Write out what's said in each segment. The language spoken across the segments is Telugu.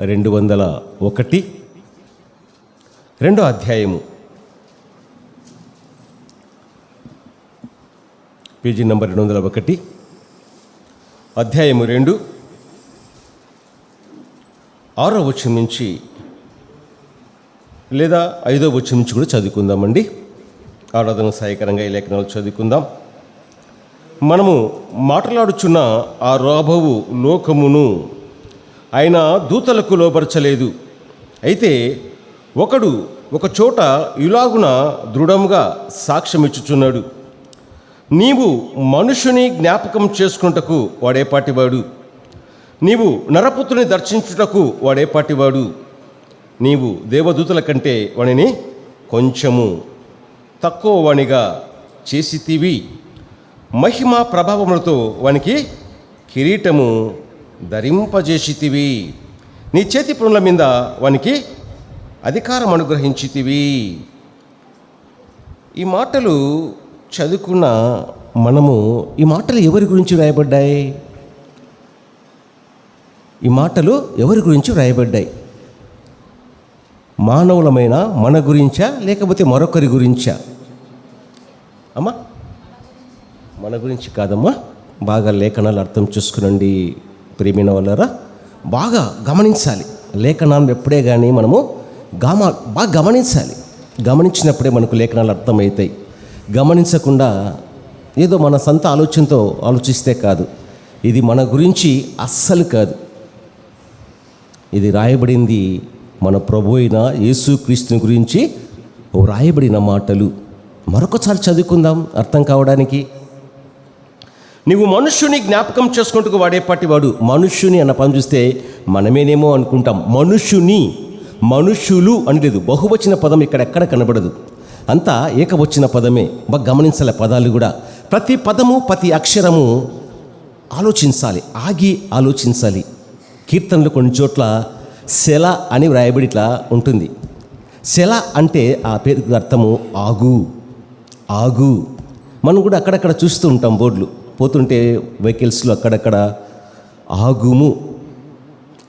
రెండు వందల ఒకటి. రెండో అధ్యాయము. పేజీ నంబర్ రెండు వందల ఒకటి. అధ్యాయము రెండు. ఆరో వచ్చం నుంచి లేదా ఐదో వచ్చం నుంచి కూడా చదువుకుందామండి. ఆరాధన సహాయకరంగా ఈ లేఖనాలు చదువుకుందాం. మనము మాట్లాడుచున్న ఆ రాబవు లోకమును ఆయన దూతలకు లోపరచలేదు అయితే ఒకడు ఒక చోట ఇలాగున దృఢముగా సాక్ష్యమిచ్చుచున్నాడు. నీవు మనుషుని జ్ఞాపకం చేసుకుంటకు వాడేపాటివాడు. నీవు నరపుత్రుని దర్శించుటకు వాడేపాటివాడు. నీవు దేవదూతల కంటే వానిని కొంచెము తక్కువ వానిగా చేసితివి. మహిమ ప్రభావములతో వానికి కిరీటము ధరింపజేసితివి. నీ చేతి పనుల మీద వానికి అధికారం అనుగ్రహించితివి. ఈ మాటలు చదువుకున్న మనము ఈ మాటలు ఎవరి గురించి వ్రాయబడ్డాయి? ఈ మాటలు ఎవరి గురించి వ్రాయబడ్డాయి? మానవులమైన మన గురించా లేకపోతే మరొకరి గురించా? అమ్మా మన గురించి కాదమ్మా. బాగా లేఖనాలు అర్థం చేసుకునండి. ప్రియమైన వాళ్ళరా బాగా గమనించాలి. లేఖనాన్ని ఎప్పుడే కానీ మనము గమ బాగా గమనించాలి. గమనించినప్పుడే మనకు లేఖనాలు అర్థమవుతాయి. గమనించకుండా ఏదో మన సొంత ఆలోచనతో ఆలోచిస్తే కాదు. ఇది మన గురించి అస్సలు కాదు. ఇది రాయబడింది మన ప్రభు అయిన యేసుక్రీస్తుని గురించి రాయబడిన మాటలు. మరొకసారి చదువుకుందాం అర్థం కావడానికి. నువ్వు మనుష్యుని జ్ఞాపకం చేసుకుంటూ వాడేపాటి వాడు మనుష్యుని అన్న పని చూస్తే మనమేనేమో అనుకుంటాం. మనుష్యుని మనుష్యులు అని లేదు. బహువచన పదం ఇక్కడ ఎక్కడ కనబడదు. అంతా ఏకవచన పదమే. బాగా గమనించాలి పదాలు కూడా. ప్రతి పదము ప్రతి అక్షరము ఆలోచించాలి. ఆగి ఆలోచించాలి. కీర్తనలు కొన్ని చోట్ల శెల అని వ్రాయబడి ఇట్లా ఉంటుంది. శెల అంటే ఆ పేరుకు అర్థము ఆగు. ఆగు. మనం కూడా అక్కడక్కడ చూస్తూ ఉంటాం బోర్డులు. పోతుంటే వెహికల్స్లో అక్కడక్కడ ఆగుము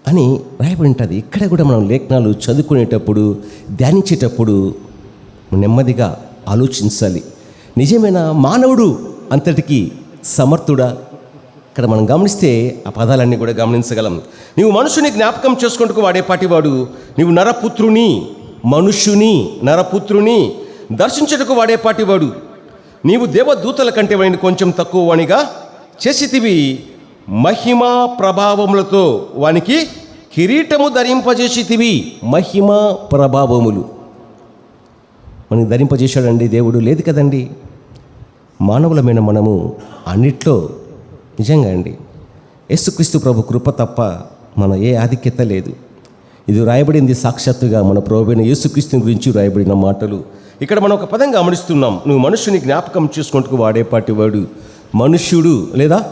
అని రాయబడి ఉంటుంది. ఇక్కడ కూడా మనం లేఖనాలు చదువుకునేటప్పుడు ధ్యానించేటప్పుడు నెమ్మదిగా ఆలోచించాలి. నిజమైన? మానవుడు అంతటికి సమర్థుడా? ఇక్కడ మనం గమనిస్తే ఆ పదాలన్నీ కూడా గమనించగలం. నీవు మనుషుని జ్ఞాపకం చేసుకుంటూ వాడేపాటివాడు నీవు నరపుత్రుని మనుషుని నరపుత్రుని దర్శించుటకు వాడేపాటివాడు నీవు దేవదూతల కంటే వాడిని కొంచెం తక్కువ వాణిగా చేసితివి. మహిమా ప్రభావములతో వానికి కిరీటము ధరింపజేసితివి. మహిమ ప్రభావములు. మనకి ధరింపజేశాడండి దేవుడు. లేదు కదండి? మానవులమైన మనము అన్నిట్లో నిజంగా అండి. యేసుక్రీస్తు ప్రభు కృప తప్ప మన ఏ ఆధిక్యత లేదు. ఇది రాయబడింది సాక్షాత్తుగా మన ప్రభువైన యేసుక్రీస్తుని గురించి రాయబడిన మాటలు. ఇక్కడ మనం ఒక పదం గమనిస్తున్నాం నువ్వు మనుషుని జ్ఞాపకం చేసుకుంటూ వాడేపాటి వాడు మనుష్యుడు లేదా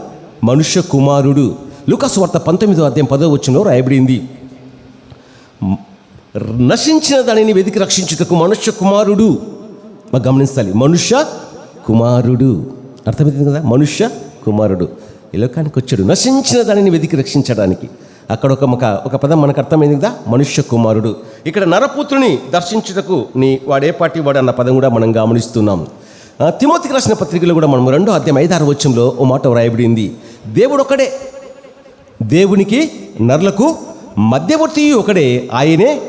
మనుష్య కుమారుడు. లూకాసు వార్త పంతొమ్మిదో అధ్యాయం పదో వచ్చినో రాయబడింది. నశించిన దానిని వెతికి రక్షించుటకు మనుష్య కుమారుడు. మాకు గమనించాలి. మనుష్య కుమారుడు. అర్థమవుతుంది కదా? మనుష్య కుమారుడు. ఈ లోకానికి వచ్చాడు. నశించిన దానిని వెతికి రక్షించడానికి. అక్కడ ఒక ఒక పదం మనకు అర్థమైంది కదా? మనుష్య కుమారుడు. ఇక్కడ నరపుత్రుని దర్శించుటకు నీ వాడేపాటి వాడు అన్న పదం కూడా మనం గమనిస్తున్నాం. తిమోతికి రాసిన పత్రికలో కూడా మనం రెండో అధ్యాయం ఐదారు వచ్చంలో ఓ మాట వ్రాయబడింది. దేవుడు ఒకడే దేవునికి నరులకు మధ్యవర్తి ఒకడే ఆయనే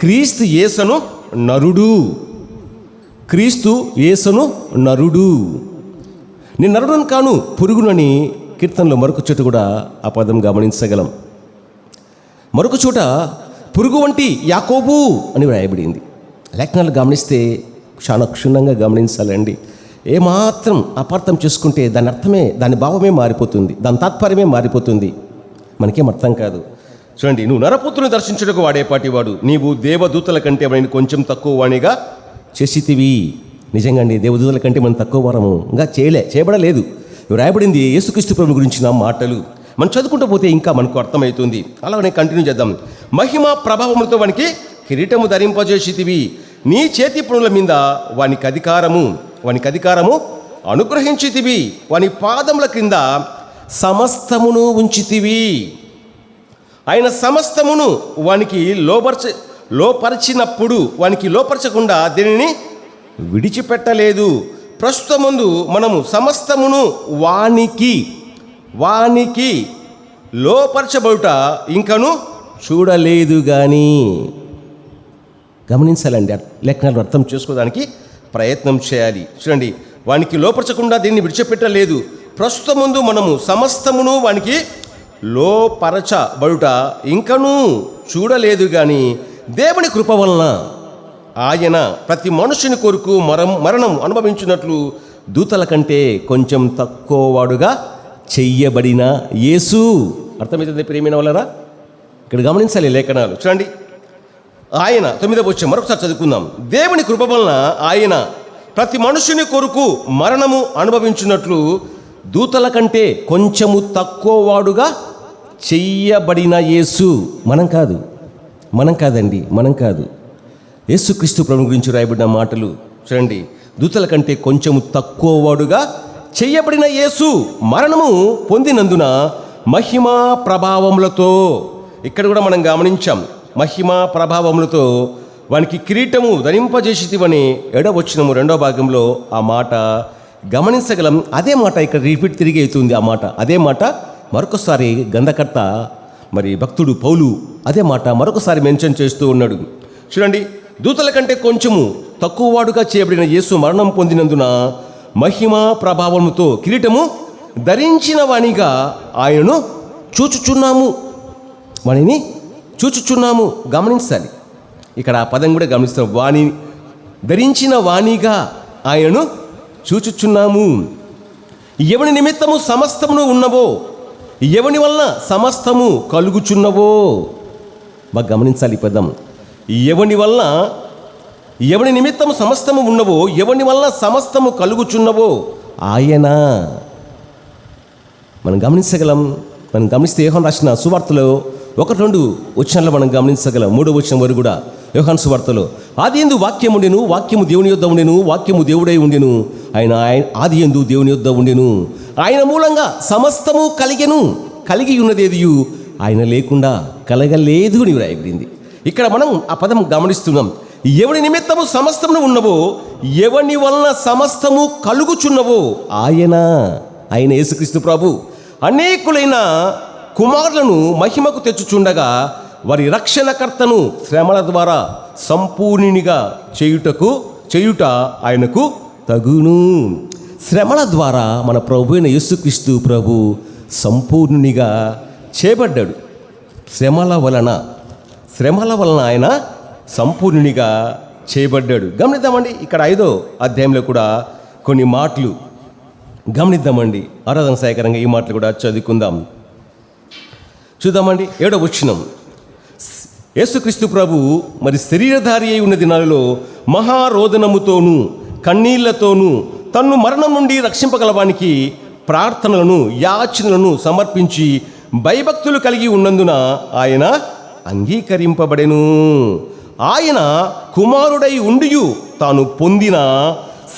క్రీస్తు యేసను నరుడు. క్రీస్తు యేసను నరుడు. నేను నరుడను కాను పురుగునని కీర్తనలో మరొక చోట కూడా ఆ పదం గమనించగలం. మరొక చోట పురుగు వంటి యాకోబు అని వ్రాయబడింది. లేఖనాలు గమనిస్తే చాలా క్షుణ్ణంగా గమనించాలండి. ఏమాత్రం అపార్థం చేసుకుంటే దాని అర్థమే దాని భావమే మారిపోతుంది దాని తాత్పర్యమే మారిపోతుంది. మనకేం అర్థం కాదు. చూడండి నువ్వు నరపుత్రుని దర్శించుటకు వాడేపాటి వాడు నీవు దేవదూతల కంటే వాడిని కొంచెం తక్కువ వాణిగా చేసితివి. నిజంగా అండి దేవదూతల కంటే మనం తక్కువ వరము ఇంకా చేయలే చేయబడలేదు. రాయబడింది యేసుక్రీస్తు ప్రభు గురించిన మాటలు. మనం చదువుకుంటూ పోతే ఇంకా మనకు అర్థమవుతుంది. అలాగనే కంటిన్యూ చేద్దాం. మహిమ ప్రభావములతో వానికి కిరీటము ధరింపజేసితివి. నీ చేతి పనుల మీద వానికి అధికారము వానికి అధికారము అనుగ్రహించితివి. వాని పాదముల క్రింద సమస్తమును ఉంచితివి. ఆయన సమస్తమును వానికి లోపరచ లోపరిచినప్పుడు వానికి లోపరచకుండా దీనిని విడిచిపెట్టలేదు. ప్రస్తుతముందు మనము సమస్తమును వానికి వానికి లోపరచబడుట ఇంకను చూడలేదు కానీ గమనించాలండి అర్- లేఖనాలు అర్థం చేసుకోవడానికి ప్రయత్నం చేయాలి. చూడండి వానికి లోపరచకుండా దీన్ని విడిచిపెట్టలేదు. ప్రస్తుతం ముందు మనము సమస్తమును వానికి లోపరచబడుట ఇంకనూ చూడలేదు కానీ దేవుని కృప వలన ఆయన ప్రతి మనుషుని కొరకు మరం మరణం అనుభవించినట్లు దూతల కంటే కొంచెం తక్కువ వాడుగా చెయ్యబడిన యేసు. అర్థమవుతుంది ప్రేమైన వాళ్ళరా? ఇక్కడ గమనించాలి లేఖనాలు. చూడండి. ఆయన తొమ్మిదవ వచ్చే మరొకసారి చదువుకుందాం. దేవుని కృప వలన ఆయన ప్రతి మనుషుని కొరకు మరణము అనుభవించినట్లు దూతల కంటే కొంచెము తక్కువ వాడుగా చెయ్యబడిన యేసు. మనం కాదు. మనం కాదండి. మనం కాదు. యేసుక్రీస్తు ప్రభు గురించి రాయబడిన మాటలు. చూడండి. దూతల కంటే కొంచెము తక్కువ వాడుగా చెయ్యబడిన యేసు మరణము పొందినందున మహిమా ప్రభావములతో ఇక్కడ కూడా మనం గమనించాం మహిమా ప్రభావములతో వానికి కిరీటము ధరింపజేసివని ఎడవచ్చినము రెండో భాగంలో ఆ మాట గమనించగలం. అదే మాట ఇక్కడ రిపీట్ తిరిగి అవుతుంది ఆ మాట. అదే మాట మరొకసారి గంధకర్త మరి భక్తుడు పౌలు అదే మాట మరొకసారి మెన్షన్ చేస్తూ ఉన్నాడు. చూడండి దూతల కంటే కొంచెము తక్కువ వాడుగా చేయబడిన యేసు మరణం పొందినందున మహిమ ప్రభావముతో కిరీటము ధరించిన వాణిగా ఆయనను చూచుచున్నాము. వాణిని చూచుచున్నాము. గమనించాలి. ఇక్కడ ఆ పదం కూడా గమనిస్తాం వాణి ధరించిన వాణిగా ఆయనను చూచుచున్నాము. ఎవని నిమిత్తము సమస్తమును ఉన్నవో ఎవని వలన సమస్తము కలుగుచున్నవో. బాగా గమనించాలి ఈ పదం. ఎవని వలన ఎవడి నిమిత్తం సమస్తము ఉన్నవో ఎవని వల్ల సమస్తము కలుగుచున్నవో ఆయన. మనం గమనించగలం మనం గమనిస్తే యోహన్ రాసిన సువార్తలో ఒకటి రెండు వచనాలు మనం గమనించగలం. మూడో వచనం వరకు కూడా యోహాన్ సువార్తలో ఆది ఎందు వాక్యం ఉండెను వాక్యము దేవుని యొద్ద ఉండెను వాక్యము దేవుడై ఉండెను. ఆయన ఆయన ఆది ఎందు దేవుని యొద్ద ఉండెను. ఆయన మూలంగా సమస్తము కలిగెను కలిగి ఉన్నదేదియు ఆయన లేకుండా కలగలేదు అని వ్రాయబడింది. ఇక్కడ మనం ఆ పదం గమనిస్తున్నాం. ఎవడి నిమిత్తము సమస్తమును ఉన్నవో ఎవని వలన సమస్తము కలుగుచున్నవో ఆయన ఆయన యేసుక్రీస్తు ప్రభు. అనేకులైన కుమారులను మహిమకు తెచ్చుచుండగా వారి రక్షణకర్తను శ్రమల ద్వారా సంపూర్ణినిగా చేయుటకు చేయుట ఆయనకు తగును. శ్రమల ద్వారా మన ప్రభు అయిన యేసుక్రీస్తు ప్రభు సంపూర్ణునిగా చేపడ్డాడు శ్రమల వలన శ్రమల వలన ఆయన సంపూర్ణునిగా చేయబడ్డాడు. గమనిద్దామండి ఇక్కడ ఐదో అధ్యాయంలో కూడా కొన్ని మాటలు. గమనిద్దామండి ఆరాధన సహాయకరంగా ఈ మాటలు కూడా చదువుకుందాం. చూద్దామండి ఏడో వచ్చినం యేసుక్రీస్తు ప్రభు మరి శరీరధారి అయి ఉన్న దినాలలో మహారోదనముతోనూ కన్నీళ్ళతోనూ తన్ను మరణం నుండి రక్షింపగలవానికి ప్రార్థనలను యాచనలను సమర్పించి భయభక్తులు కలిగి ఉన్నందున ఆయన అంగీకరింపబడెను. ఆయన కుమారుడై ఉండియు తాను పొందిన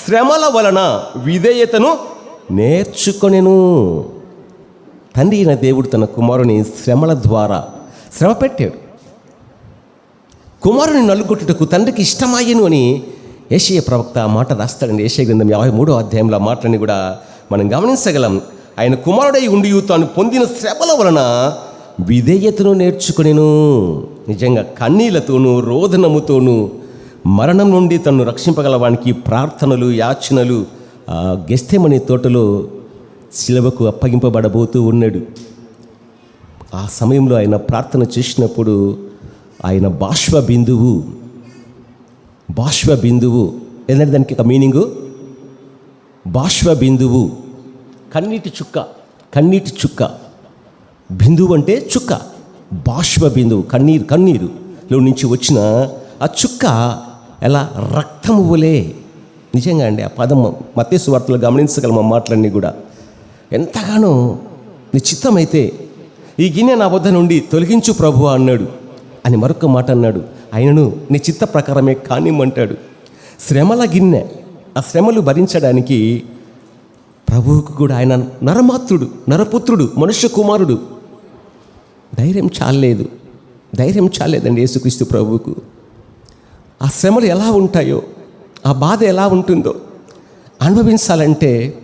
శ్రమల వలన విధేయతను నేర్చుకొనెను. తండ్రి అయిన దేవుడు తన కుమారుని శ్రమల ద్వారా శ్రమ పెట్టాడు. కుమారుని నలుగొట్టుటకు తండ్రికి ఇష్టమయ్యను అని ఏషియ ప్రవక్త మాట రాస్తాడండి. ఏషియ గ్రంథం యాభై మూడో అధ్యాయంలో మాటని కూడా మనం గమనించగలం. ఆయన కుమారుడై ఉండి తాను పొందిన శ్రమల వలన విధేయతను నేర్చుకునేను. నిజంగా కన్నీళ్ళతోనూ రోదనముతోనూ మరణం నుండి తను రక్షింపగలవానికి ప్రార్థనలు యాచనలు ఆ గెస్తెమని తోటలో శిలవకు అప్పగింపబడబోతూ ఉన్నాడు. ఆ సమయంలో ఆయన ప్రార్థన చేసినప్పుడు ఆయన బాష్ప బిందువు బాష్ప బిందువు ఏంటంటే దానికి ఒక మీనింగు? బాష్ప బిందువు కన్నీటి చుక్క కన్నీటి చుక్క బిందువు అంటే చుక్క. బాష్ప బిందువు కన్నీరు కన్నీరులో నుంచి వచ్చిన ఆ చుక్క ఎలా రక్తము వలే నిజంగా అండి ఆ పదం మతేసు వార్తలు గమనించగలం ఆ మాటలన్నీ కూడా? ఎంతగానో నిశ్చితమైతే చిత్తమైతే ఈ గిన్నె నా వద్ద నుండి తొలగించు ప్రభు అన్నాడు. అని మరొక మాట అన్నాడు. ఆయనను నీ చిత్త ప్రకారమే కానిమ్మంటాడు. శ్రమల గిన్నె ఆ శ్రమలు భరించడానికి ప్రభువుకు కూడా ఆయన నరమాత్రుడు నరపుత్రుడు మనుష్య కుమారుడు ధైర్యం చాలలేదు. ధైర్యం చాలేదండి యేసుక్రీస్తు ప్రభువుకు. ఆ శ్రమలు ఎలా ఉంటాయో ఆ బాధ ఎలా ఉంటుందో అనుభవించాలంటే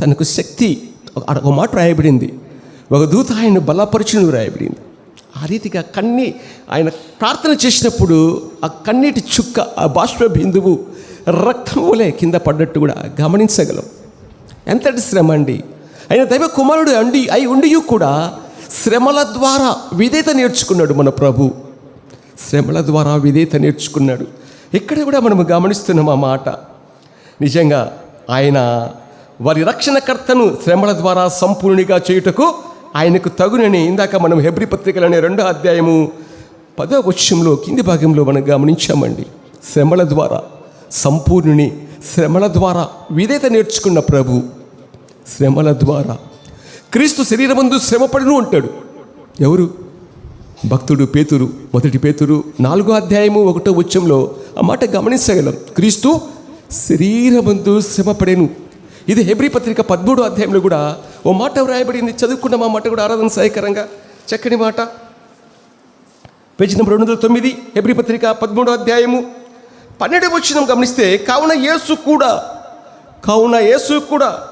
తనకు శక్తి ఒక ఒక మాట రాయబడింది. ఒక దూత ఆయన బలపరచును రాయబడింది. ఆ రీతిగా కన్నీ ఆయన ప్రార్థన చేసినప్పుడు ఆ కన్నీటి చుక్క ఆ బాష్ప బిందువు రక్తం వలె కింద పడ్డట్టు కూడా గమనించగలం. ఎంతటి శ్రమ అండి. ఆయన దైవ కుమారుడు అండి అయి ఉండి కూడా శ్రమల ద్వారా విధేత నేర్చుకున్నాడు మన ప్రభు. శ్రమల ద్వారా విధేత నేర్చుకున్నాడు. ఇక్కడ కూడా మనం గమనిస్తున్నాం ఆ మాట. నిజంగా ఆయన వారి రక్షణకర్తను శ్రమల ద్వారా సంపూర్ణిగా చేయుటకు ఆయనకు తగునని ఇందాక మనం హెబ్రి పత్రికలనే రెండో అధ్యాయము పదో వచనంలో కింది భాగంలో మనం గమనించామండి. శ్రమల ద్వారా సంపూర్ణుని శ్రమల ద్వారా విధేత నేర్చుకున్న ప్రభు. శ్రమల ద్వారా క్రీస్తు శరీరమందు శ్రమపడును అంటాడు. ఎవరు? భక్తుడు పేతురు. మొదటి పేతురు నాలుగో అధ్యాయము ఒకటో వచ్చంలో ఆ మాట గమనించగలం. క్రీస్తు శరీరమందు శ్రమపడేను. ఇది హెబ్రి పత్రిక పదమూడో అధ్యాయంలో కూడా ఓ మాట వ్రాయబడింది. చదువుకున్న మా మాట కూడా ఆరాధన సహాయకరంగా చక్కని మాట. పేజీ నెంబర్ రెండు వందల తొమ్మిది హెబ్రి పత్రిక పదమూడో అధ్యాయము పన్నెండు వచ్చిన గమనిస్తే కావున యేసు కూడా కావున యేసు కూడా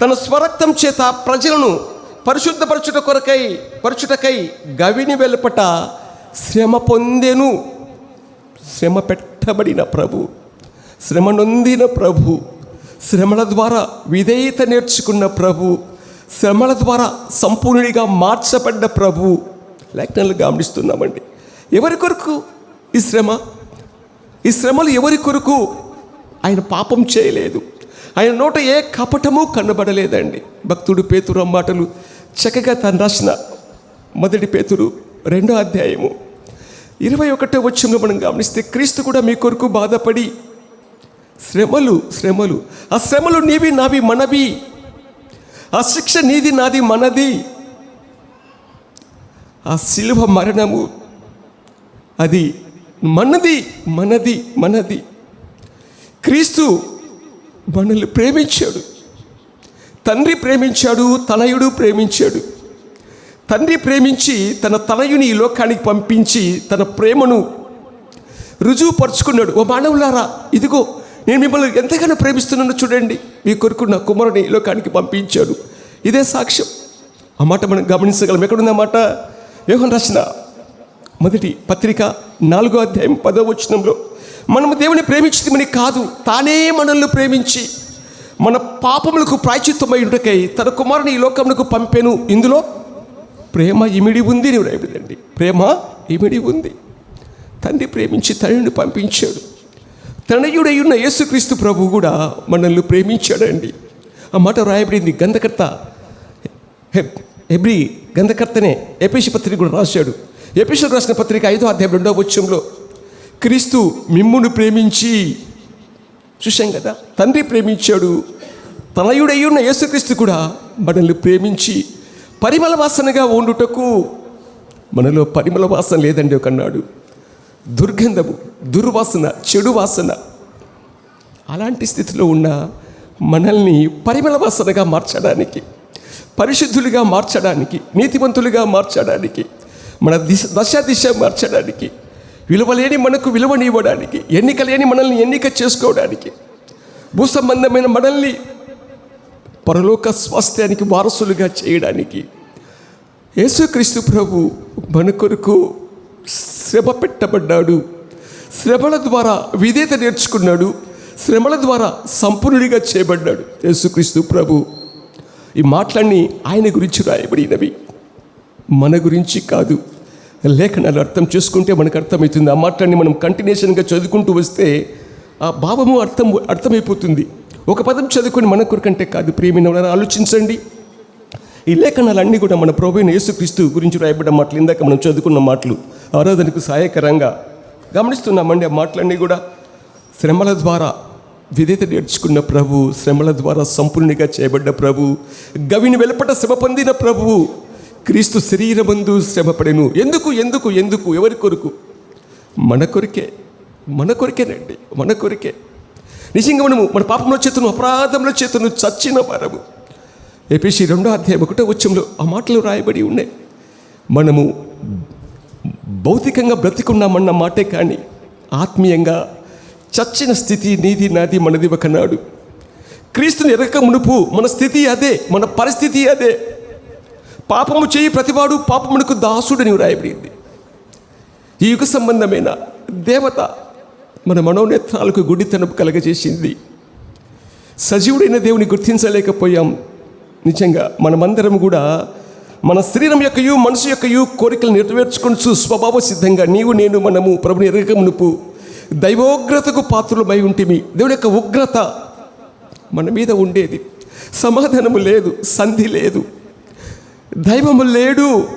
తన స్వరక్తం చేత ప్రజలను పరిశుద్ధపరచుట కొరకై పరచుటకై గవిని వెలుపట శ్రమ పొందెను. శ్రమ పెట్టబడిన ప్రభు శ్రమ నొందిన ప్రభు శ్రమల ద్వారా విధేయత నేర్చుకున్న ప్రభు శ్రమల ద్వారా సంపూర్ణుడిగా మార్చబడ్డ ప్రభు. లేఖనాలు గమనిస్తున్నామండి. ఎవరి కొరకు ఈ శ్రమ? ఈ శ్రమలు ఎవరి కొరకు? ఆయన పాపం చేయలేదు. ఆయన నోట ఏ కపటము కనబడలేదండి. భక్తుడు పేతురు ఆ మాటలు చక్కగా తను రాసిన మొదటి పేతురు రెండో అధ్యాయము. ఇరవై ఒకటో వచ్చంలో మనం గమనిస్తే క్రీస్తు కూడా మీ కొరకు బాధపడి శ్రమలు శ్రమలు ఆ శ్రమలు నీవి నావి మనవి. ఆ శిక్ష నీది నాది మనది. ఆ శిలువ మరణము అది మనది మనది మనది. క్రీస్తు మనల్ని ప్రేమించాడు. తండ్రి ప్రేమించాడు తనయుడు ప్రేమించాడు. తండ్రి ప్రేమించి తన తనయుని ఈ లోకానికి పంపించి తన ప్రేమను రుజువుపరుచుకున్నాడు. ఓ మానవులారా ఇదిగో నేను మిమ్మల్ని ఎంతగానో ప్రేమిస్తున్నానో చూడండి. మీ కొరకు నా కుమారుని ఈ లోకానికి పంపించాడు. ఇదే సాక్ష్యం. ఆ మాట మనం గమనించగలం. ఎక్కడుందన్నమాట ఆ యోహన్ రచన మొదటి పత్రిక నాలుగో అధ్యాయం పదో వచనంలో. మనము దేవుని ప్రేమించమని కాదు తానే మనల్ని ప్రేమించి మన పాపములకు ప్రాయచిత్తమైనకై తన కుమారుని ఈ లోకమునకు పంపెను. ఇందులో ప్రేమ ఇమిడి ఉంది నేను రాయబడిందండి ప్రేమ ఇమిడి ఉంది. తండ్రి ప్రేమించి తండ్రిని పంపించాడు. తనయుడై ఉన్న యేసుక్రీస్తు ప్రభు కూడా మనల్ని ప్రేమించాడండి. ఆ మాట రాయబడింది గంధకర్త హెబ్ గంధకర్తనే ఎపిషి పత్రిక కూడా రాశాడు. ఎపిషి రాసిన పత్రిక ఐదో అధ్యాయం రెండో వచ్చంలో క్రీస్తు మిమ్మును ప్రేమించి చూశాం కదా తండ్రి ప్రేమించాడు తనయుడై ఉన్న యేసుక్రీస్తు కూడా మనల్ని ప్రేమించి పరిమళ వాసనగా ఉండుటకు మనలో పరిమళ వాసన లేదండి ఒకన్నాడు దుర్గంధము దుర్వాసన చెడు వాసన అలాంటి స్థితిలో ఉన్న మనల్ని పరిమళ వాసనగా మార్చడానికి పరిశుద్ధులుగా మార్చడానికి నీతివంతులుగా మార్చడానికి మన దిశ దశ దిశ మార్చడానికి విలువలేని మనకు విలువనివ్వడానికి ఎన్నిక లేని మనల్ని ఎన్నిక చేసుకోవడానికి భూసంబంధమైన మనల్ని పరలోక స్వాస్థ్యానికి వారసులుగా చేయడానికి యేసుక్రీస్తు ప్రభు మన కొరకు శ్రమ పెట్టబడ్డాడు. శ్రమల ద్వారా విధేత నేర్చుకున్నాడు. శ్రమల ద్వారా సంపూర్ణుడిగా చేయబడ్డాడు యేసుక్రీస్తు ప్రభు. ఈ మాటలన్నీ ఆయన గురించి రాయబడినవి. మన గురించి కాదు. లేఖనాలు అర్థం చేసుకుంటే మనకు అర్థమవుతుంది. ఆ మాటలన్నీ మనం కంటిన్యూషన్గా చదువుకుంటూ వస్తే ఆ భావము అర్థం అర్థమైపోతుంది. ఒక పదం చదువుకొని మన కొరకంటే కాదు ప్రియమైన ఆలోచించండి. ఈ లేఖనాలన్నీ కూడా మన ప్రభు యేసుక్రీస్తు గురించి రాయబడ్డ మాటలు. ఇందాక మనం చదువుకున్న మాటలు ఆరాధనకు సహాయకరంగా గమనిస్తున్నామండి ఆ మాటలన్నీ కూడా. శ్రమల ద్వారా విధేత నేర్చుకున్న ప్రభు శ్రమల ద్వారా సంపూర్ణిగా చేయబడ్డ ప్రభు గవిని వెలుపట శ్రమ పొందిన ప్రభువు క్రీస్తు శరీరమందు శ్రమపడెను. ఎందుకు ఎందుకు ఎందుకు ఎవరి కొరకు? మన కొరికే మన కొరికేనండి మన కొరికే. నిజంగా మనము మన పాపంలో చేతును అపరాధంలో చేతును చచ్చిన వారము. ఏపీసీ రెండో అధ్యాయం ఒకటో వచ్చంలో ఆ మాటలు రాయబడి ఉన్నాయి. మనము భౌతికంగా బ్రతికున్నామన్న మాటే కానీ ఆత్మీయంగా చచ్చిన స్థితి నీది నాది మనది ఒకనాడు. క్రీస్తుని ఎరక మునుపు మన స్థితి అదే మన పరిస్థితి అదే. పాపము చేయి ప్రతివాడు పాపమునకు దాసుడని వ్రాయబడింది. ఈ యుగ సంబంధమైన దేవత మన మనోనేత్రాలకు గుడితనపు కలగజేసింది. సజీవుడైన దేవుని గుర్తించలేకపోయాం. నిజంగా మనమందరం కూడా మన శరీరం యొక్కయు మనసు యొక్కయు కోరికలు నెరవేర్చుకొనుచు స్వభావ సిద్ధంగా నీవు నేను మనము ప్రభుని ఎరగమునుపు దైవోగ్రతకు పాత్రలమై ఉంటిమి. దేవుని యొక్క ఉగ్రత మన మీద ఉండేది. సమాధానము లేదు సంధి లేదు. దైవము లేడు.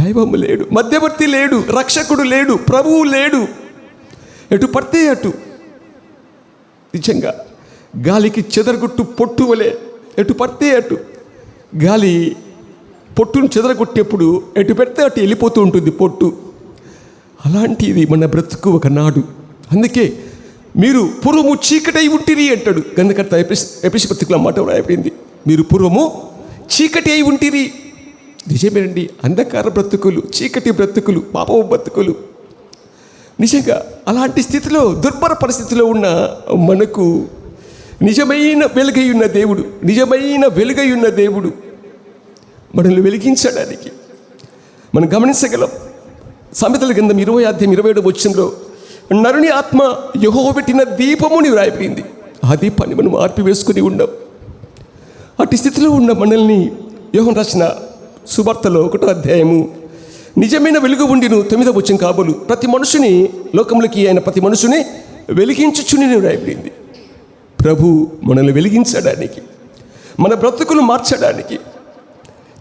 దైవము లేడు. మధ్యవర్తి లేడు. రక్షకుడు లేడు. ప్రభువు లేడు. ఎటు పడితే అటు. నిజంగా గాలికి చెదరగొట్టు పొట్టు వలె ఎటు పడితే అటు. గాలి పొట్టును చెదరగొట్టేప్పుడు ఎటు పెడితే అటు వెళ్ళిపోతూ ఉంటుంది పొట్టు. అలాంటిది మన బ్రతుకు ఒకనాడు. అందుకే మీరు పూర్వము చీకటై ఉంటిరి అంటాడు. గంధకర్త ఎపిసి ఎపిసిపత్రికల మాట అయిపోయింది మీరు పూర్వము చీకటి అయి ఉంటిరి. నిజమేనండి అంధకార బ్రతుకులు చీకటి బ్రతుకులు పాపం బ్రతుకులు. నిజంగా అలాంటి స్థితిలో దుర్భర పరిస్థితిలో ఉన్న మనకు నిజమైన వెలుగై ఉన్న దేవుడు నిజమైన వెలుగై ఉన్న దేవుడు మనల్ని వెలిగించడానికి మనం గమనించగలం. సామెతల గ్రంథం ఇరవై అధ్యాయం ఇరవై ఏడు వచ్చిందో నరుని ఆత్మ యహో పెట్టిన దీపముని వ్రాయబడింది ఆ దీపాన్ని మనం ఆర్పివేసుకుని ఉన్నాం అట్టి స్థితిలో ఉన్న మనల్ని యోహన్ రాసిన సువార్తలో ఒకటో అధ్యాయము నిజమైన వెలుగు ఉండిను తొమ్మిదో వచ్చిన కాబోలు. ప్రతి మనుషుని లోకంలోకి ఆయన ప్రతి మనుషుని వెలిగించుచుని రాయబడింది. ప్రభు మనల్ని వెలిగించడానికి మన బ్రతుకులు మార్చడానికి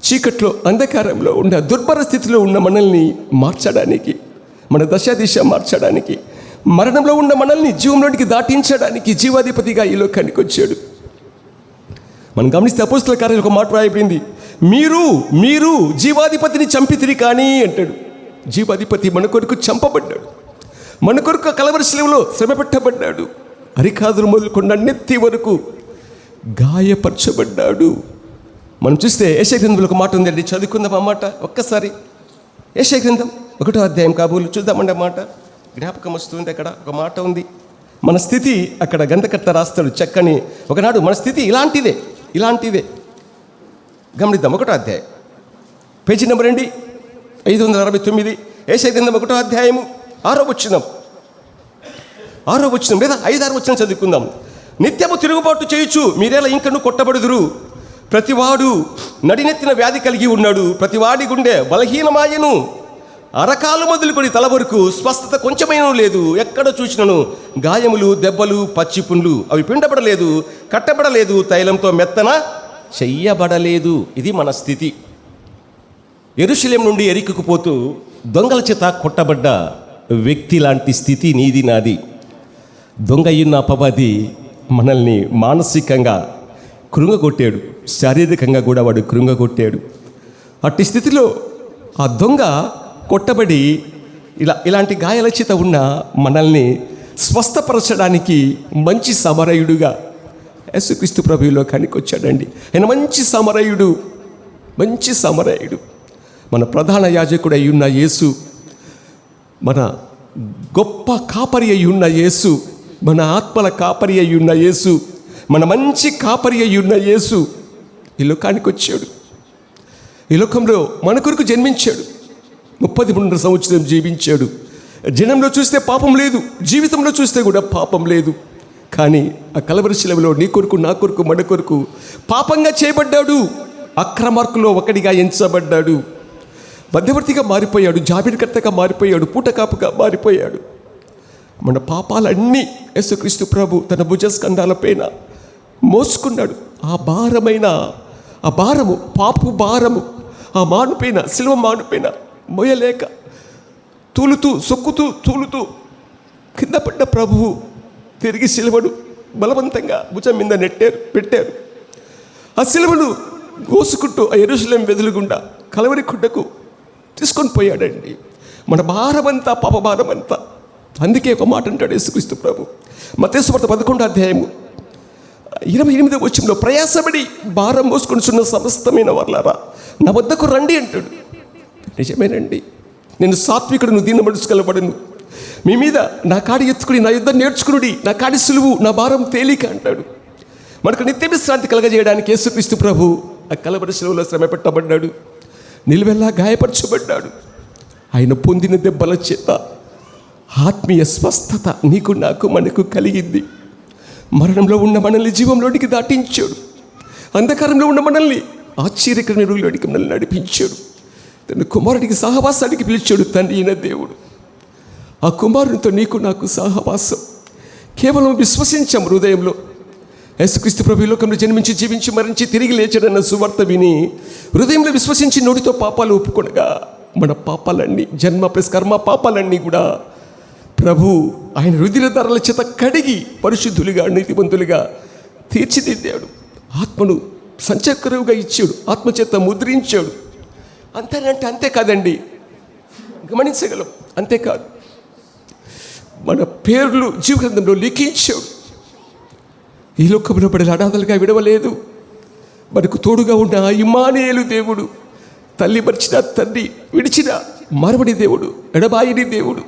చీకట్లో అంధకారంలో ఉన్న దుర్భర స్థితిలో ఉన్న మనల్ని మార్చడానికి మన దశ దిశ మార్చడానికి మరణంలో ఉన్న మనల్ని జీవంలోనికి దాటించడానికి జీవాధిపతిగా ఈ లోకానికి వచ్చాడు. మనం గమనిస్తే అపోస్తుల కార్యాలు ఒక మాట రాయబడింది. మీరు మీరు జీవాధిపతిని చంపితిరి కానీ అంటాడు. జీవాధిపతి మన కొరకు చంపబడ్డాడు. మన కొరకు కలవరి శిలువలో శ్రమ పెట్టబడ్డాడు. అరికాదులు మొదలుకున్న నెత్తి వరకు గాయపరచబడ్డాడు. మనం చూస్తే ఏషయ గ్రంథంలో ఒక మాట ఉందండి. చదువుకుందాం ఆ మాట ఒక్కసారి. ఏషయ గ్రంథం ఒకటో అధ్యాయం కాబోలు చూద్దామండి ఆ మాట. జ్ఞాపకం వస్తుంది అక్కడ. ఒక మాట ఉంది. మన స్థితి అక్కడ గంధకర్త రాస్తాడు చక్కని. ఒకనాడు మన స్థితి ఇలాంటిదే. ఇలాంటివే. గమనిద్దాం ఒకటో అధ్యాయం. పేజీ నెంబర్ అండి ఐదు వందల అరవై తొమ్మిది. ఏసై గ్రంథం ఒకటో అధ్యాయము ఆరో వచ్చినాం ఆరో వచ్చినం లేదా ఐదారు వచ్చిన చదువుకుందాం. నిత్యము తిరుగుబాటు చేయొచ్చు మీరేలా ఇంకను కొట్టబడుదురు. ప్రతివాడు నడినెత్తిన వ్యాధి కలిగి ఉన్నాడు. ప్రతివాడి గుండె బలహీనమాయను. అరకాలు మొదలుకొని తల వరకు స్వస్థత కొంచెమైనా లేదు. ఎక్కడ చూసినను? గాయములు దెబ్బలు పచ్చి పుండ్లు అవి పిండబడలేదు కట్టబడలేదు తైలంతో మెత్తన చెయ్యబడలేదు. ఇది మన స్థితి. ఎరుశల్యం నుండి ఎరిక్కుపోతూ దొంగల చేత కొట్టబడ్డ వ్యక్తి లాంటి స్థితి నీది నాది. దొంగయ్యున్న అపవాది మనల్ని మానసికంగా కృంగగొట్టాడు. శారీరకంగా కూడా వాడు కృంగగొట్టాడు. అట్టి స్థితిలో ఆ దొంగ కొట్టబడి ఇలా ఇలాంటి గాయాల చేత ఉన్న మనల్ని స్వస్థపరచడానికి మంచి సమరయుడుగా యేసుక్రీస్తు ప్రభు కనికొచ్చాడండి లోకానికి వచ్చాడండి. ఆయన మంచి సమరయుడు మంచి సమరయుడు. మన ప్రధాన యాజకుడు అయి ఉన్న యేసు మన గొప్ప కాపరి అయి ఉన్న యేసు మన ఆత్మల కాపరి అయి ఉన్న యేసు మన మంచి కాపరి అయి ఉన్న యేసు ఈ లోకానికి వచ్చాడు. ఈ లోకంలో మన కొరకు జన్మించాడు. ముప్పది మూడున్నర సంవత్సరం జీవించాడు. జనంలో చూస్తే పాపం లేదు. జీవితంలో చూస్తే కూడా పాపం లేదు. కానీ ఆ కలవరి శిలవలో నీ కొరకు నా కొరకు మన కొరకు పాపంగా చేయబడ్డాడు. అక్రమార్కులో ఒకటిగా ఎంచబడ్డాడు. మధ్యవర్తిగా మారిపోయాడు. జాబిరికర్తగా మారిపోయాడు. పూటకాపుగా మారిపోయాడు. మన పాపాలన్నీ యేసుక్రీస్తు ప్రభు తన భుజస్కంధాలపైన మోసుకున్నాడు. ఆ భారమైన ఆ భారము పాపు భారము ఆ మానుపైన శిల్వ మానుపైన మోయలేక తూలుతూ సొక్కుతూ తూలుతూ కింద పడ్డ ప్రభువు తిరిగి శిలువడు బలవంతంగా భుజం మీద నెట్టారు పెట్టారు. ఆ శిలువను మోసుకుంటూ ఆ ఎరుశలం వెదులుగుండా కలవరి గుడ్డకు తీసుకొని పోయాడండి. మన భారమంతా పాపభారమంతా అందుకే ఒక మాట అంటాడు యేసుక్రీస్తు ప్రభు. మతేశ్వర్త పదకొండో అధ్యాయము ఇరవై ఎనిమిదో వచ్చంలో ప్రయాసపడి భారం మోసుకొని చున్న సమస్తమైన వర్లారా నా వద్దకు రండి అంటాడు. నిజమేనండి. నేను సాత్వికుడును దీన్ని మడుచుకెళ్ళబడను మీ మీద నా కాడి ఎత్తుకుని నా యుద్ధం నేర్చుకునుడి నా కాడి సులువు నా భారం తేలిక అంటాడు. మనకు నిత్య విశ్రాంతి కలగజేయడానికి యేసుక్రీస్తు ప్రభు ఆ కలబడి శిలువలో శ్రమ పెట్టబడ్డాడు నిలువెల్లా గాయపరచబడ్డాడు. ఆయన పొందిన దెబ్బల చేత ఆత్మీయ స్వస్థత నీకు నాకు మనకు కలిగింది. మరణంలో ఉన్న మనల్ని జీవంలోనికి దాటించాడు. అంధకారంలో ఉన్న మనల్ని ఆశ్చర్యకర నిరుగులోనికి మనల్ని నడిపించాడు. తన కుమారుడికి సహవాసానికి పిలిచాడు తండ్రి అయిన దేవుడు. ఆ కుమారునితో నీకు నాకు సహవాసం. కేవలం విశ్వసించాం హృదయంలో. యేసుక్రీస్తు ప్రభు లోకంలో జన్మించి జీవించి మరించి తిరిగి లేచాడన్న సువార్త విని హృదయంలో విశ్వసించి నోటితో పాపాలు ఒప్పుకొనగా మన పాపాలన్నీ జన్మ ప్లస్ కర్మ పాపాలన్నీ కూడా ప్రభు ఆయన రుధిర ధరల చేత కడిగి పరిశుద్ధులుగా నీతిమంతులుగా తీర్చిదిద్దాడు. ఆత్మను సంచకరువుగా ఇచ్చాడు. ఆత్మచేత ముద్రించాడు. అంతేనంటే అంతే కాదండి. గమనించగలం. అంతేకాదు మన పేర్లు జీవగ్రంథంలో లిఖించాడు ఈ లోకంలో పడే అనాథలుగా విడవలేదు. మనకు తోడుగా ఉన్న ఆ ఇమానేలు దేవుడు తల్లి మరిచిన తండ్రి విడిచిన మరవడి దేవుడు ఎడబాయిని దేవుడు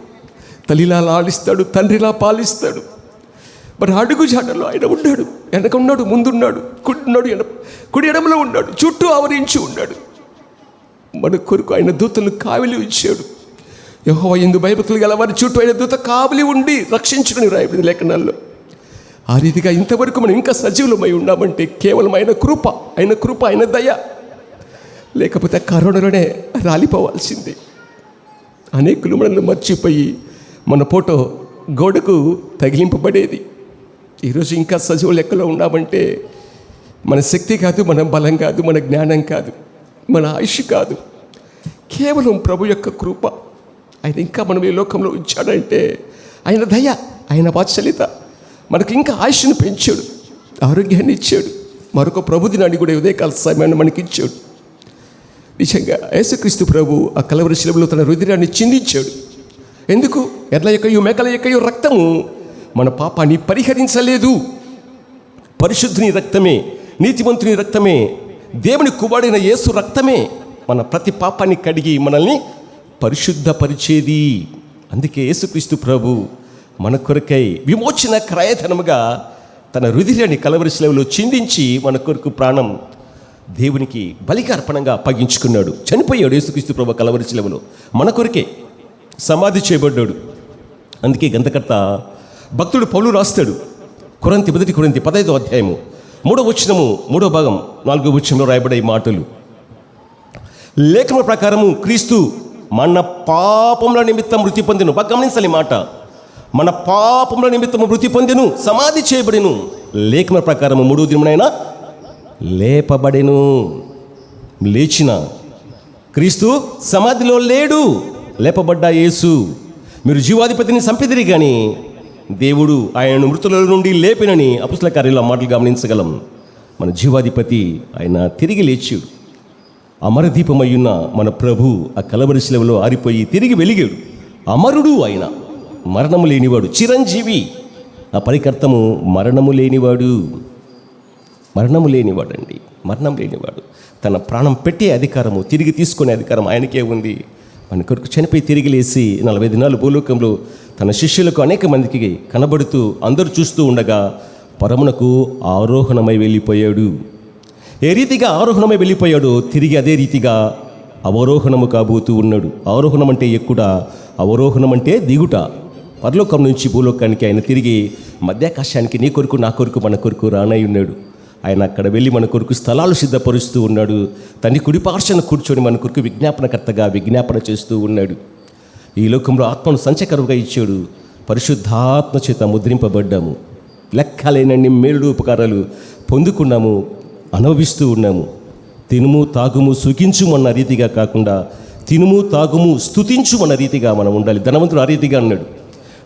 తల్లిలా లాలిస్తాడు తండ్రిలా పాలిస్తాడు. మరి అడుగు జాడలో ఆయన ఉన్నాడు వెనక ఉన్నాడు ముందున్నాడు కుడి ఉన్నాడు కుడి ఎడమలో ఉన్నాడు చుట్టూ ఆవరించి ఉన్నాడు. మన కొరకు ఆయన దూతలు కావిలి ఇచ్చాడు యహో ఎందు భయభక్తులు గల వారి చుట్టూ ఆయన దూత కావిలి ఉండి రక్షించుకుని రాయబడింది లేఖనాల్లో. ఆ రీతిగా ఇంతవరకు మనం ఇంకా సజీవులమై ఉన్నామంటే కేవలం ఆయన కృప ఆయన కృప ఆయన దయ. లేకపోతే కరోనాలోనే రాలిపోవాల్సిందే. అనేకులు మనల్ని మర్చిపోయి మన ఫోటో గోడకు తగిలింపబడేది. ఈరోజు ఇంకా సజీవ లెక్కలో ఉన్నామంటే మన శక్తి కాదు మన బలం కాదు మన జ్ఞానం కాదు. మన ఆయుష్ కాదు. కేవలం ప్రభు యొక్క కృప. ఆయన ఇంకా మనం ఈ లోకంలో ఉంచాడంటే ఆయన దయ ఆయన వాత్సల్యత మనకు ఇంకా ఆయుష్ను పెంచాడు ఆరోగ్యాన్ని ఇచ్చాడు మరొక ప్రభుదినాన్ని కూడా ఉదయకాల సమయాన్ని మనకి ఇచ్చాడు నిజంగా యేసుక్రీస్తు ప్రభు ఆ కలవరి శిలువలో తన రుధిరాన్ని చిందించాడు. ఎందుకు? ఎడ్ల యొక్కయో మేకల యొక్కయో రక్తము మన పాపాన్ని పరిహరించలేదు. పరిశుద్ధుని రక్తమే నీతివంతుని రక్తమే దేవుని కుమారుడైన యేసు రక్తమే మన ప్రతి పాపాన్ని కడిగి మనల్ని పరిశుద్ధపరిచేది. అందుకే యేసుక్రీస్తు ప్రభు మన కొరకై విమోచన క్రయధనముగా తన రుధిరాన్ని కలవరి చిందించి మన కొరకు ప్రాణం దేవునికి బలిగా అర్పణంగా అప్పగించుకున్నాడు. చనిపోయాడు యేసుక్రీస్తు ప్రభు కలవరి మన కొరకే సమాధి చేయబడ్డాడు. అందుకే గంధకర్త భక్తుడు పౌలు రాస్తాడు. కొరంతి మొదటి కొరంతి పదైదో అధ్యాయము. మూడో వచనము మూడో భాగం నాలుగో వచనంలో రాయబడే ఈ మాటలు. లేఖన ప్రకారము క్రీస్తు మన పాపముల నిమిత్తం మృతి పొందిను. బాగా గమనించాలి ఈ మాట. మన పాపముల నిమిత్తము మృతి పొందిను సమాధి చేయబడిను. లేఖన ప్రకారము మూడో దినమునైనా లేపబడెను. లేచిన క్రీస్తు సమాధిలో లేడు లేపబడ్డ యేసు. మీరు జీవాధిపతిని సంపిదిరి కానీ దేవుడు ఆయనను మృతుల నుండి లేపినని అపుసల కార్యంలో మాటలు గమనించగలం. మన జీవాధిపతి ఆయన తిరిగి లేచాడు అమరదీపమయ్యున్న మన ప్రభు ఆ కలవరి శిలవలో ఆరిపోయి తిరిగి వెలిగాడు. అమరుడు ఆయన. మరణము లేనివాడు. చిరంజీవి. ఆ పరికర్తము మరణము లేనివాడు. మరణము లేనివాడండి. మరణం లేనివాడు. తన ప్రాణం పెట్టే అధికారము తిరిగి తీసుకునే అధికారం ఆయనకే ఉంది. మన కొరకు చనిపోయి తిరిగి లేచి నలభై దినాలు భూలోకంలో తన శిష్యులకు అనేక మందికి కనబడుతూ అందరూ చూస్తూ ఉండగా పరమునకు ఆరోహణమై వెళ్ళిపోయాడు. ఏ రీతిగా ఆరోహణమై వెళ్ళిపోయాడో తిరిగి అదే రీతిగా అవరోహణము కాబోతూ ఉన్నాడు. ఆరోహణం అంటే ఎక్కుట అవరోహణం అంటే దిగుట. పరలోకం నుంచి భూలోకానికి ఆయన తిరిగి మధ్యాకాశానికి నీ కొరకు నా కొరకు మన కొరకు రానై ఉన్నాడు. ఆయన అక్కడ వెళ్ళి మన కొరకు స్థలాలు సిద్ధపరుస్తూ ఉన్నాడు. తన కుడిపార్శన కూర్చొని మన కొరకు విజ్ఞాపనకర్తగా విజ్ఞాపన చేస్తూ ఉన్నాడు. ఈ లోకంలో ఆత్మను సంచకరువుగా ఇచ్చాడు. పరిశుద్ధాత్మ చేత ముద్రింపబడ్డాము. లెక్కలేనన్ని మేలుడు ఉపకారాలు పొందుకున్నాము అనుభవిస్తూ ఉన్నాము. తినుము తాగుము సుఖించుమన్న రీతిగా కాకుండా తినుము తాగుము స్తుతించుమన్న రీతిగా మనం ఉండాలి. ధనవంతుడు ఆ రీతిగా అన్నాడు.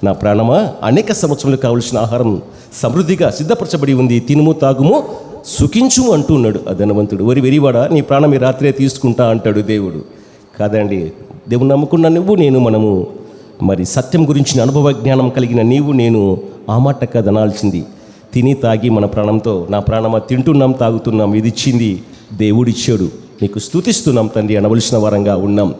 నా ప్రాణమా? అనేక సంవత్సరాలు కావలసిన ఆహారం సమృద్ధిగా సిద్ధపరచబడి ఉంది. తినుము తాగుము సుఖించుము అంటూ ఉన్నాడు ఆ ధనవంతుడు. వరి వెరివాడ? నీ ప్రాణం ఈ రాత్రే తీసుకుంటా అంటాడు దేవుడు. కాదండి దేవుని నమ్ముకున్న నువ్వు నేను మనము మరి సత్యం గురించిన అనుభవ జ్ఞానం కలిగిన నీవు నేను ఆ మాట కాదు తిని తాగి మన ప్రాణంతో నా ప్రాణమా తింటున్నాం తాగుతున్నాం ఇది ఇచ్చింది దేవుడిచ్చాడు నీకు స్తుతిస్తున్నాం తండ్రి అనవలసిన వరంగా ఉన్నాం.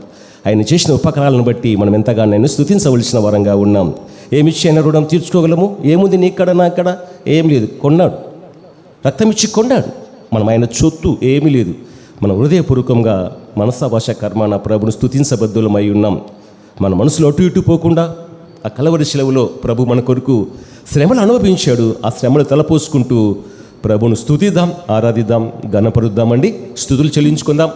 ఆయన చేసిన ఉపకారాలను బట్టి మనం ఎంతగానైనా స్థుతించవలసిన వరంగా ఉన్నాం. ఏమిచ్చి అయినా రుణం తీర్చుకోగలము? ఏముంది నీక్కడ నాక్కడ ఏం లేదు. కొన్నాడు. రక్తం ఇచ్చి కొన్నాడు. మనం ఆయన చొత్తు ఏమీ లేదు. మన హృదయపూర్వకంగా మనసా భాష ప్రభును స్థుతించబద్ధులమై ఉన్నాం. మన మనసులో అటు ఇటు పోకుండా ఆ కలవరి సెలవులో ప్రభు మన కొరకు శ్రమలు అనుభవించాడు. ఆ శ్రమలు తలపోసుకుంటూ ప్రభును స్థుతిద్దాం ఆరాధిద్దాం గణపరుద్దామండి స్థుతులు చెల్లించుకుందాం.